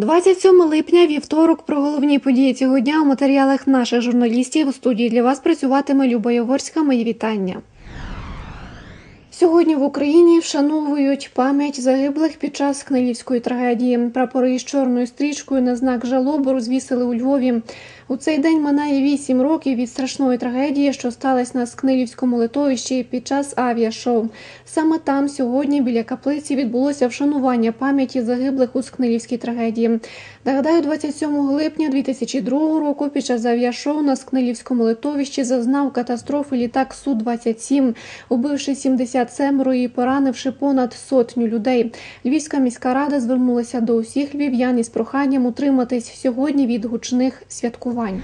27 липня, вівторок, про головні події цього дня у матеріалах наших журналістів у студії для вас працюватиме Люба Яворська. Мої вітання. Сьогодні в Україні вшановують пам'ять загиблих під час Книлівської трагедії. Прапори із чорною стрічкою на знак жалоби розвісили у Львові. У цей день минає вісім років від страшної трагедії, що сталася на Скнилівському литовищі під час авіашоу. Саме там сьогодні біля каплиці відбулося вшанування пам'яті загиблих у Скнилівській трагедії. Нагадаю, 27 липня 2002 року під час авіашоу на Скнилівському литовищі зазнав катастрофи літак Су-27, убивши 77 і поранивши понад сотню людей. Львівська міська рада звернулася до усіх львів'ян із проханням утриматись сьогодні від гучних святкувань.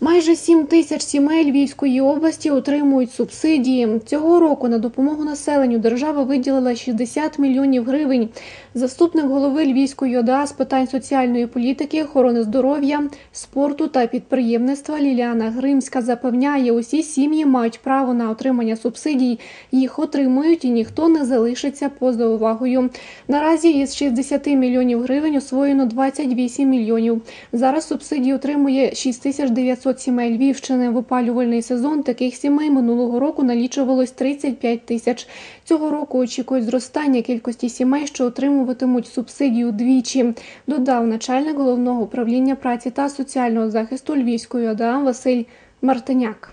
Майже 7 тисяч сімей Львівської області отримують субсидії. Цього року на допомогу населенню держава виділила 60 мільйонів гривень. Заступник голови Львівської ОДА з питань соціальної політики, охорони здоров'я, спорту та підприємництва Ліліана Гримська запевняє, усі сім'ї мають право на отримання субсидій. Їх отримують і ніхто не залишиться поза увагою. Наразі із 60 мільйонів гривень освоєно 28 мільйонів. Зараз субсидії отримує 6900 сімей Львівщини. В опалювальний сезон таких сімей минулого року налічувалось 35 тисяч. Цього року очікують зростання кількості сімей, що отримуватимуть субсидію двічі. Додав начальник головного управління праці та соціального захисту Львівської ОДА Василь Мартиняк.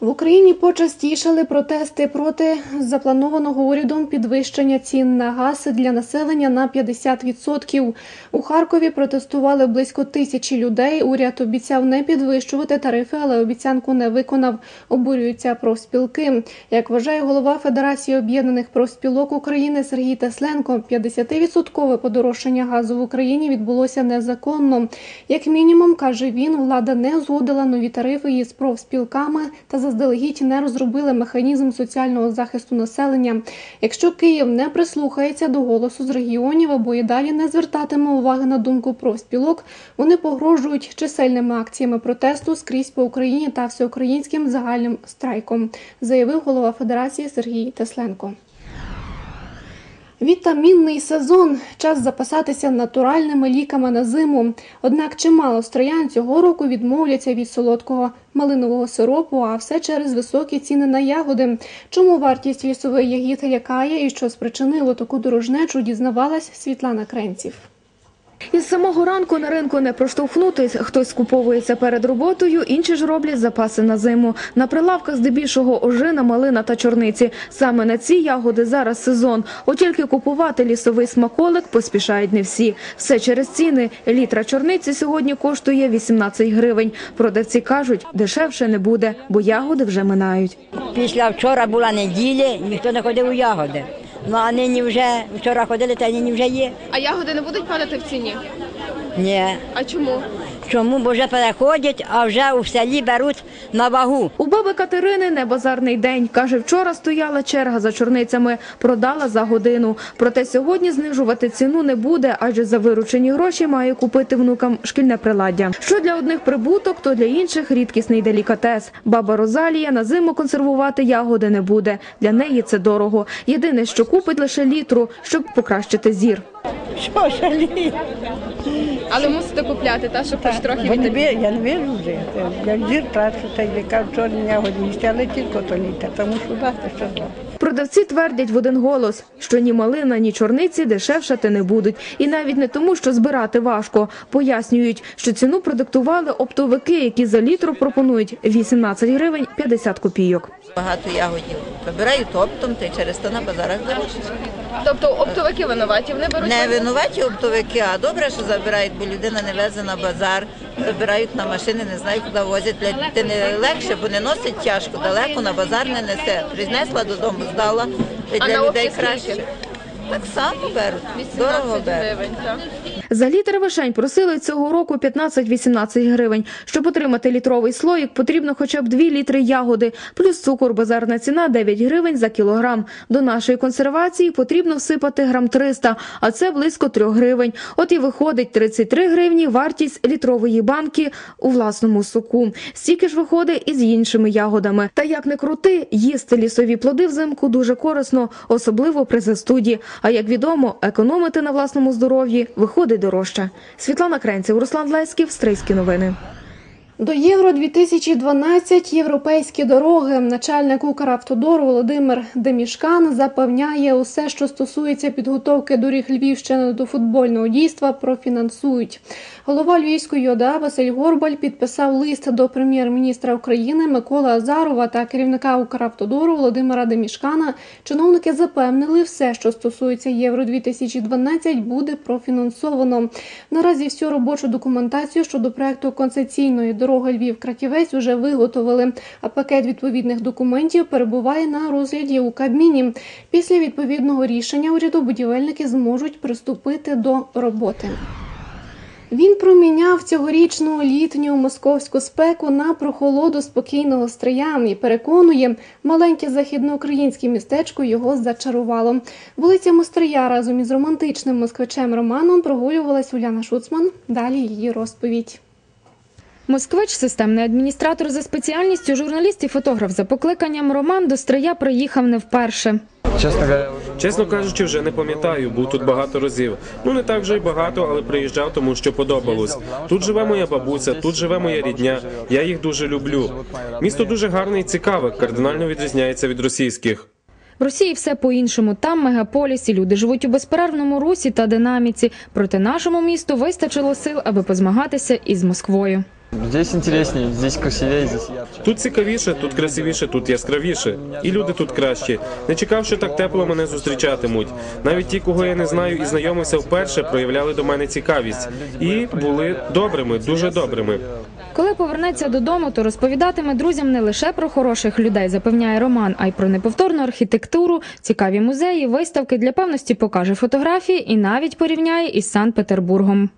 В Україні почастішали протести проти запланованого урядом підвищення цін на газ для населення на 50%. У Харкові протестували близько тисячі людей. Уряд обіцяв не підвищувати тарифи, але обіцянку не виконав. Обурюються профспілки. Як вважає голова Федерації об'єднаних профспілок України Сергій Тесленко, 50-відсоткове подорожчання газу в Україні відбулося незаконно. Як мінімум, каже він, влада не узгодила нові тарифи із профспілками та заздалегідь не розробили механізм соціального захисту населення. Якщо Київ не прислухається до голосу з регіонів або і далі не звертатиме уваги на думку профспілок, вони погрожують чисельними акціями протесту скрізь по Україні та всеукраїнським загальним страйком, заявив голова Федерації Сергій Тесленко. Вітамінний сезон час запасатися натуральними ліками на зиму. Однак чимало строян цього року відмовляться від солодкого малинового сиропу, а все через високі ціни на ягоди. Чому вартість лісових ягід лякає і що спричинило таку дорожнечу, дізнавалась Світлана Кренців. Із самого ранку на ринку не проштовхнутись. Хтось скуповується перед роботою, інші ж роблять запаси на зиму. На прилавках здебільшого ожина, малина та чорниці. Саме на ці ягоди зараз сезон. От тільки купувати лісовий смаколик поспішають не всі. Все через ціни. Літра чорниці сьогодні коштує 18 гривень. Продавці кажуть, дешевше не буде, бо ягоди вже минають. Після вчора була неділя, ніхто не ходив у ягоди. Ну а нині вже вчора ходили, та нині вже є. А ягоди не будуть падати в ціні? Ні. А чому? Чому? Бо вже переходять, а вже у селі беруть на вагу. У баби Катерини не базарний день. Каже, вчора стояла черга за чорницями, продала за годину. Проте сьогодні знижувати ціну не буде, адже за виручені гроші має купити внукам шкільне приладдя. Що для одних прибуток, то для інших рідкісний делікатес. Баба Розалія на зиму консервувати ягоди не буде. Для неї це дорого. Єдине, що купить лише літру, щоб покращити зір. Що жаліє? Але мусите купляти, та щоб хоч трохи Бо не я не вижу вже. Я зір трачу, та й яка чорні ягоді їсти, але тільки то літа, тому що дати що зробити. Продавці твердять в один голос, що ні малина, ні чорниці дешевшати не будуть. І навіть не тому, що збирати важко. Пояснюють, що ціну продиктували оптовики, які за літру пропонують 18 гривень 50 копійок. Багато ягодів вибирають оптом, та й через то на базарах дорожче. Тобто оптовики винуваті, вони беруть... Не винуваті оптовики, а добре, що забирають, бо людина не везе на базар, забирають на машини, не знають, куди возять. Для дитини легше, бо не носить тяжко, далеко на базар не несе. Принесла додому, здала, для людей краще. Так само беруть, дорого беруть. За літр вишень просили цього року 15-18 гривень. Щоб отримати літровий слоїк, потрібно хоча б 2 літри ягоди, плюс цукор, базарна ціна 9 гривень за кілограм. До нашої консервації потрібно всипати грам 300, а це близько 3 гривень. От і виходить 33 гривні вартість літрової банки у власному соку. Стільки ж виходить і з іншими ягодами. Та як не крути, їсти лісові плоди взимку дуже корисно, особливо при застуді. А як відомо, економити на власному здоров'ї виходить дорожче. Світлана Кренців, Руслан Леськів, Стрийські новини. До Євро 2012 європейські дороги. Начальник Укравтодору Володимир Демішкан запевняє, усе, що стосується підготовки доріг Львівщини до футбольного дійства, профінансують. Голова Львівської ОДА Василь Горбаль підписав лист до прем'єр-міністра України Миколи Азарова та керівника Укравтодору Володимира Демішкана. Чиновники запевнили, все, що стосується Євро 2012 буде профінансовано. Наразі всю робочу документацію щодо проекту концесійної дороги Львів-Краківець уже виготовили, а пакет відповідних документів перебуває на розгляді у Кабміні. Після відповідного рішення урядобудівельники зможуть приступити до роботи. Він проміняв цьогорічну літню московську спеку на прохолоду спокійного стрия і переконує, маленьке західноукраїнське містечко його зачарувало. Вулицями Стрия разом із романтичним москвичем Романом прогулювалась Уляна Шуцман. Далі її розповідь. Москвич, системний адміністратор за спеціальністю, журналіст і фотограф за покликанням Роман до Стрия приїхав не вперше. Чесно Чесно кажучи, вже не пам'ятаю, був тут багато разів. Ну не так вже й багато, але приїжджав, тому що подобалось. Тут живе моя бабуся, тут живе моя рідня. Я їх дуже люблю. Місто дуже гарне і цікаве, кардинально відрізняється від російських. В Росії все по-іншому. Там мегаполіс і люди живуть у безперервному русі та динаміці. Проте нашому місту вистачило сил, аби позмагатися із Москвою. Здесь интереснее, здесь красивее, здесь ярче. Тут цікавіше, тут красивіше, тут яскравіше. І люди тут кращі. Не чекав, що так тепло мене зустрічатимуть. Навіть ті, кого я не знаю і знайомився вперше, проявляли до мене цікавість і були добрими, дуже добрими. Коли повернеться додому, то розповідатиме друзям не лише про хороших людей, запевняє Роман, а й про неповторну архітектуру, цікаві музеї, виставки для певності покаже фотографії і навіть порівняє із Санкт-Петербургом.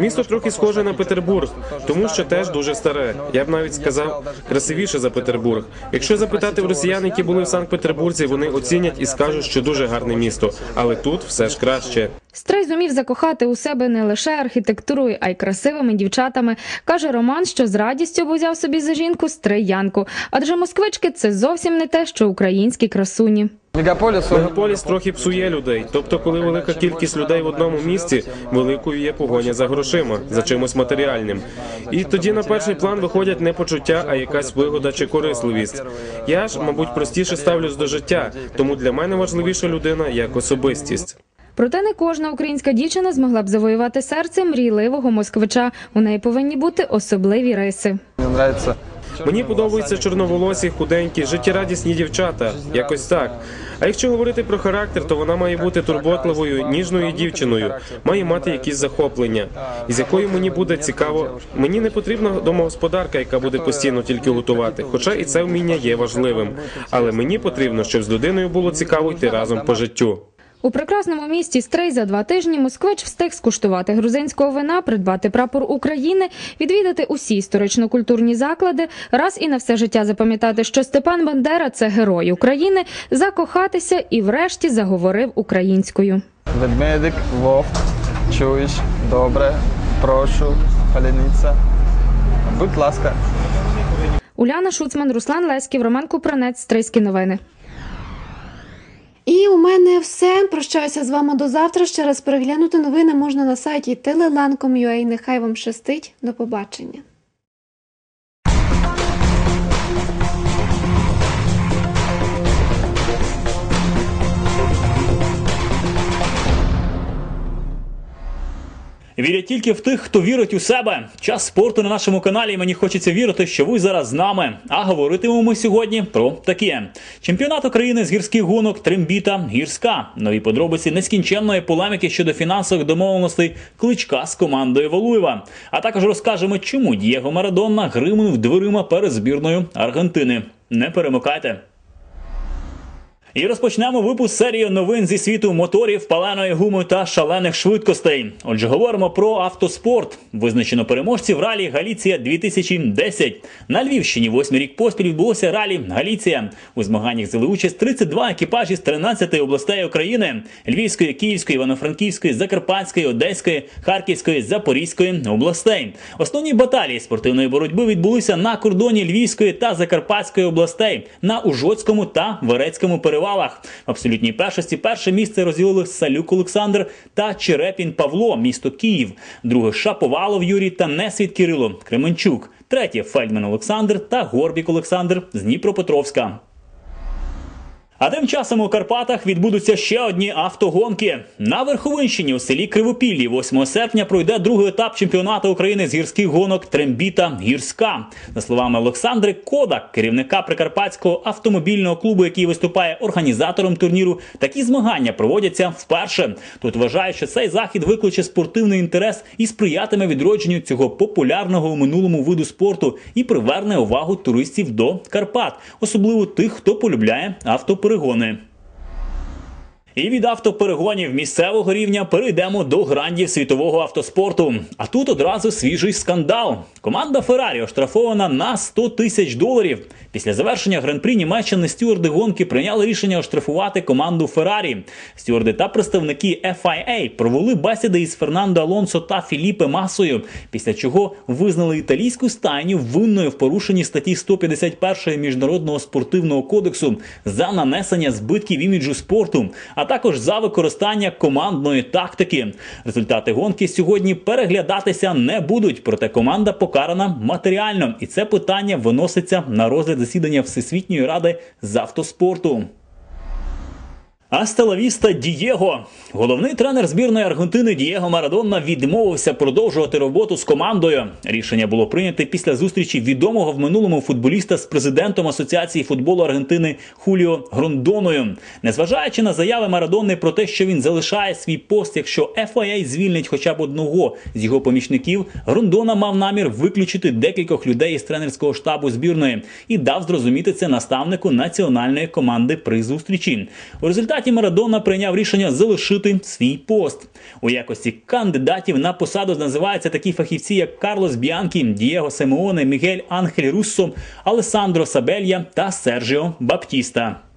Місто трохи схоже на Петербург, тому що теж дуже старе. Я б навіть сказав красивіше за Петербург. Якщо запитати в росіян, які були в Санкт-Петербурзі, вони оцінять і скажуть, що дуже гарне місто, але тут все ж краще. Стрей зумів закохати у себе не лише архітектурою, а й красивими дівчатами. Каже Роман, що з радістю б узяв собі за жінку стреянку, адже москвички це зовсім не те, що українські красуні. Мегаполис, он Мегаполіс трохи псує людей. Тобто, коли велика кількість людей в одному місці, великою є погоня за грошима, за чимось матеріальним. І тоді на перший план виходять не почуття, а якась вигода чи корисливість. Я ж, мабуть, простіше ставлюсь до життя, тому для мене важливіша людина як особистість. Проте не кожна українська дівчина змогла б завоювати серце мрійливого москвича. У неї повинні бути особливі риси. нравится. Мені подобаються чорноволосі, худенькі, життєрадісні дівчата, якось так. А якщо говорити про характер, то вона має бути турботливою, ніжною дівчиною, має мати якісь захоплення, з якою мені буде цікаво. Мені не потрібна домогосподарка, яка буде постійно тільки готувати. Хоча і це вміння є важливим. Але мені потрібно, щоб з людиною було цікаво йти разом по життю. У прекрасному місті Стрей за два тижні москвич встиг скуштувати грузинського вина, придбати прапор України, відвідати усі історично-культурні заклади, раз і на все життя запам'ятати, що Степан Бандера це герой України, закохатися і врешті заговорив українською. Ведмедик, вовк, чуєш, добре, прошу, паляниця. Будь ласка. Уляна Шуцман, Руслан Леськів, Роман Купранець, Стрийські новини. І у мене все. Прощаюся з вами до завтра. Ще раз переглянути новини можна на сайті telelan.com.ua. Нехай вам щастить. До побачення. Вірять тільки в тих, хто вірить у себе. Час спорту на нашому каналі. і Мені хочеться вірити, що ви зараз з нами. А говоритимемо ми сьогодні про таке: чемпіонат України з гірських гонок Трембіта Гірська. Нові подробиці нескінченної полеміки щодо фінансових домовленостей кличка з командою Валуєва. А також розкажемо, чому Дієго Марадонна гримнув дверима перед збірною Аргентини. Не перемикайте. І розпочнемо випуск серії новин зі світу моторів, паленої гуми та шалених швидкостей. Отже, говоримо про автоспорт. Визначено переможців ралі Галіція 2010. На Львівщині восьмий рік поспіль відбулося ралі Галіція. У змаганнях взяли участь 32 екіпажі з 13 областей України: Львівської, Київської, Івано-Франківської, Закарпатської, Одеської, Харківської, Запорізької областей. Основні баталії спортивної боротьби відбулися на кордоні Львівської та Закарпатської областей, на Ужоцькому та Верецькому перевалах. В абсолютній першості перше місце розділили Салюк Олександр та Черепін Павло, місто Київ. Друге Шаповалов Юрій та Несвіт Кирило Кременчук. Третє Фельдман Олександр та Горбік Олександр з Дніпропетровська. А тим часом у Карпатах відбудуться ще одні автогонки. На Верховинщині у селі Кривопіллі 8 серпня пройде другий етап чемпіонату України з гірських гонок Трембіта Гірська. За словами Олександри Кодак, керівника Прикарпатського автомобільного клубу, який виступає організатором турніру, такі змагання проводяться вперше. Тут вважають, що цей захід викличе спортивний інтерес і сприятиме відродженню цього популярного у минулому виду спорту і приверне увагу туристів до Карпат, особливо тих, хто полюбляє автоперегони. І від автоперегонів місцевого рівня перейдемо до грандів світового автоспорту. А тут одразу свіжий скандал. Команда Феррарі оштрафована на 100 тисяч доларів. Після завершення гран-прі Німеччини стюарди гонки прийняли рішення оштрафувати команду Феррарі. Стюарди та представники FIA провели бесіди із Фернандо Алонсо та Філіпе Масою, після чого визнали італійську стайню винною в порушенні статті 151 міжнародного спортивного кодексу за нанесення збитків іміджу спорту, а також за використання командної тактики. Результати гонки сьогодні переглядатися не будуть, проте команда покарана матеріально, і це питання виноситься на розгляд засідання Всесвітньої ради з автоспорту. Астелавіста Дієго. Головний тренер збірної Аргентини Дієго Марадонна відмовився продовжувати роботу з командою. Рішення було прийнято після зустрічі відомого в минулому футболіста з президентом Асоціації футболу Аргентини Хуліо Грондоною. Незважаючи на заяви Марадонни про те, що він залишає свій пост, якщо FIA звільнить хоча б одного з його помічників, Грондона мав намір виключити декількох людей із тренерського штабу збірної і дав зрозуміти це наставнику національної команди при зустрічі. У результаті Марадона прийняв рішення залишити свій пост. У якості кандидатів на посаду називаються такі фахівці, як Карлос Біанкі, Дієго Симеоне, Мігель Анхель Руссо, Алесандро Сабелья та Сержіо Баптіста.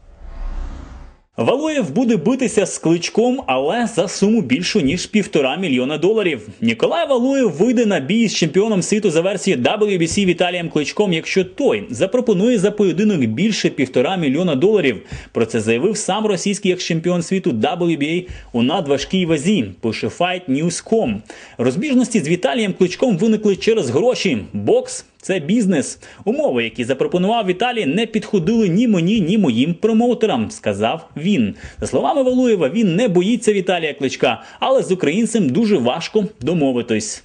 Валуєв буде битися з кличком, але за суму більшу ніж півтора мільйона доларів. Ніколай Валуєв вийде на бій з чемпіоном світу за версією WBC Віталієм Кличком, якщо той запропонує за поєдинок більше півтора мільйона доларів. Про це заявив сам російський екс-чемпіон світу WBA у надважкій вазі. Пише FightNews.com. Розбіжності з Віталієм Кличком виникли через гроші. Бокс це бізнес. Умови, які запропонував Віталій, не підходили ні мені, ні моїм промоутерам, сказав він. За словами Валуєва, він не боїться Віталія Кличка, але з українцем дуже важко домовитись.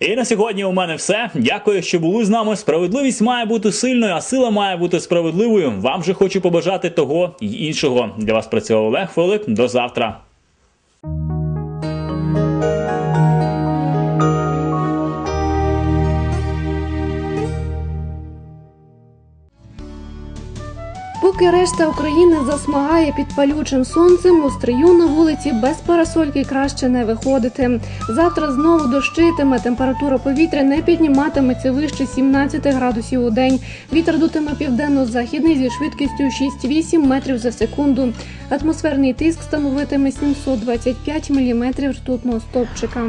І на сьогодні у мене все. Дякую, що були з нами. Справедливість має бути сильною, а сила має бути справедливою. Вам же хочу побажати того й іншого. Для вас працював Олег Филип. До завтра. Поки решта України засмагає під палючим сонцем, у стрию на вулиці без парасольки краще не виходити. Завтра знову дощитиме, температура повітря не підніматиметься вище 17 градусів у день. Вітер дутиме південно-західний зі швидкістю 6-8 метрів за секунду. Атмосферний тиск становитиме 725 міліметрів ртутного стопчика.